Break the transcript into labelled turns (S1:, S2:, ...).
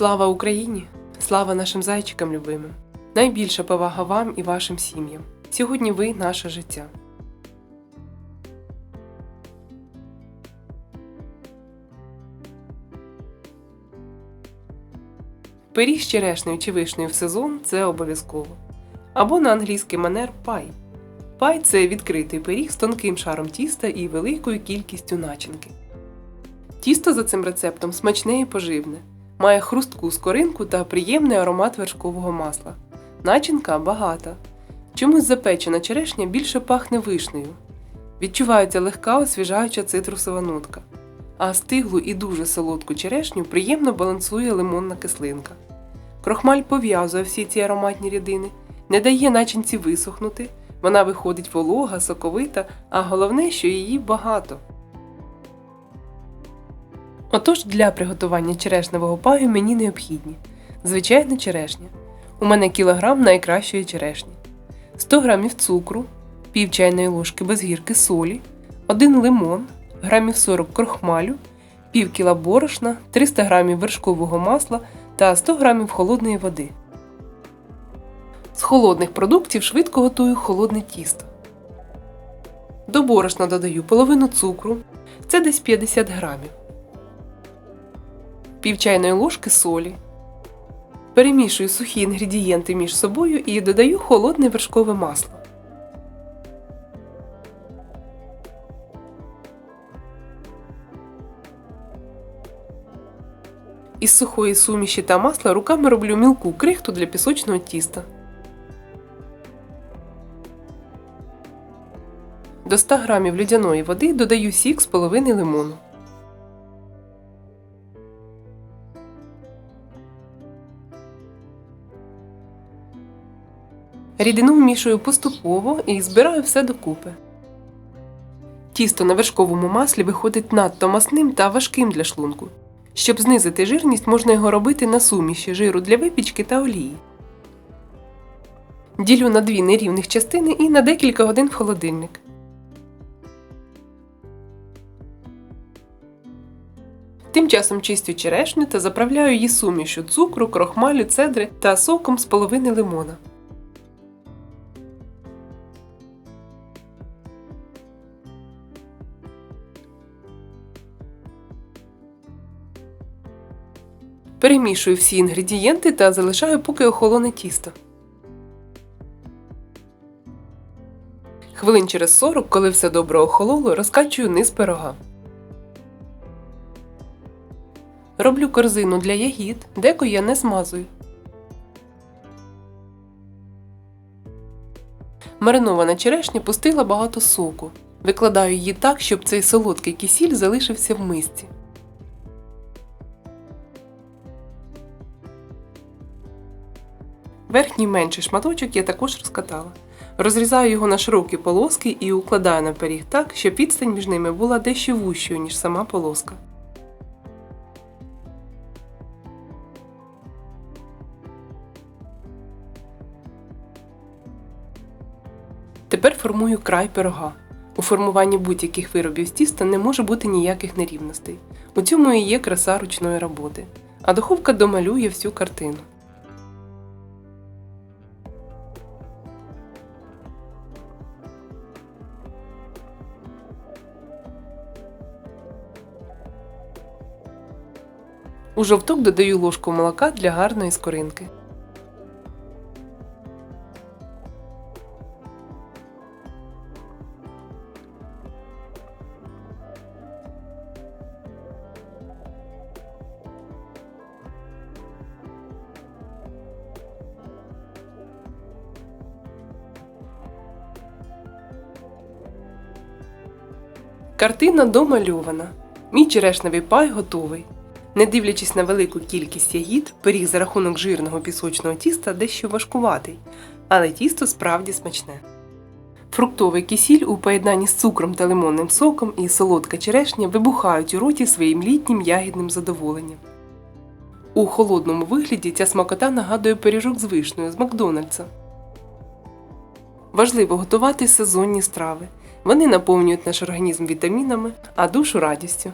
S1: Слава Україні! Слава нашим зайчикам любимим! Найбільша повага вам і вашим сім'ям. Сьогодні ви наше життя. Пиріг з черешнею чи вишнею в сезон це обов'язково. Або на англійський манер пай. Пай це відкритий пиріг з тонким шаром тіста і великою кількістю начинки. Тісто за цим рецептом смачне і поживне, має хрустку скоринку та приємний аромат вершкового масла. Начинка багата. Чомусь запечена черешня більше пахне вишнею. Відчувається легка освіжаюча цитрусова нотка. А стиглу і дуже солодку черешню приємно балансує лимонна кислинка. Крохмаль пов'язує всі ці ароматні рідини, не дає начинці висохнути, вона виходить волога, соковита, а головне, що її багато. Отож для приготування черешневого паю мені необхідні звичайна черешня. У мене кілограм найкращої черешні, 100 грамів цукру, пів чайної ложки без гірки солі, 1 лимон, грамів 40 крохмалю, пів кіла борошна, 300 грамів вершкового масла та 100 грамів холодної води. З холодних продуктів швидко готую холодне тісто. До борошна додаю половину цукру, це десь 50 грамів, пів чайної ложки солі. Перемішую сухі інгредієнти між собою і додаю холодне вершкове масло. Із сухої суміші та масла руками роблю мілку крихту для пісочного тіста. До 100 г льодяної води додаю сік з половини лимону. Рідину вмішую поступово і збираю все докупи. Тісто на вершковому маслі виходить надто масним та важким для шлунку. Щоб знизити жирність, можна його робити на суміші жиру для випічки та олії. Ділю на дві нерівних частини і на декілька годин в холодильник. Тим часом чистю черешню та заправляю її сумішю цукру, крохмалю, цедри та соком з половини лимона. Перемішую всі інгредієнти та залишаю, поки охолоне тісто. Хвилин через 40, коли все добре охололо, розкачую низ пирога. Роблю корзину для ягід, деко я не змазую. Маринована черешня пустила багато соку. Викладаю її так, щоб цей солодкий кисіль залишився в мисці. Верхній менший шматочок я також розкатала. Розрізаю його на широкі полоски і укладаю на пиріг так, щоб відстань між ними була дещо вущою, ніж сама полоска. Тепер формую край пирога. У формуванні будь-яких виробів з тіста не може бути ніяких нерівностей. У цьому і є краса ручної роботи. А духовка домалює всю картину. У жовток додаю ложку молока для гарної скоринки. Картина домальована. Мій черешневий пай готовий. Не дивлячись на велику кількість ягід, пиріг за рахунок жирного пісочного тіста дещо важкуватий, але тісто справді смачне. Фруктовий кисіль у поєднанні з цукром та лимонним соком і солодка черешня вибухають у роті своїм літнім ягідним задоволенням. У холодному вигляді ця смакота нагадує пиріжок з вишнею з Макдональдса. Важливо готувати сезонні страви. Вони наповнюють наш організм вітамінами, а душу радістю.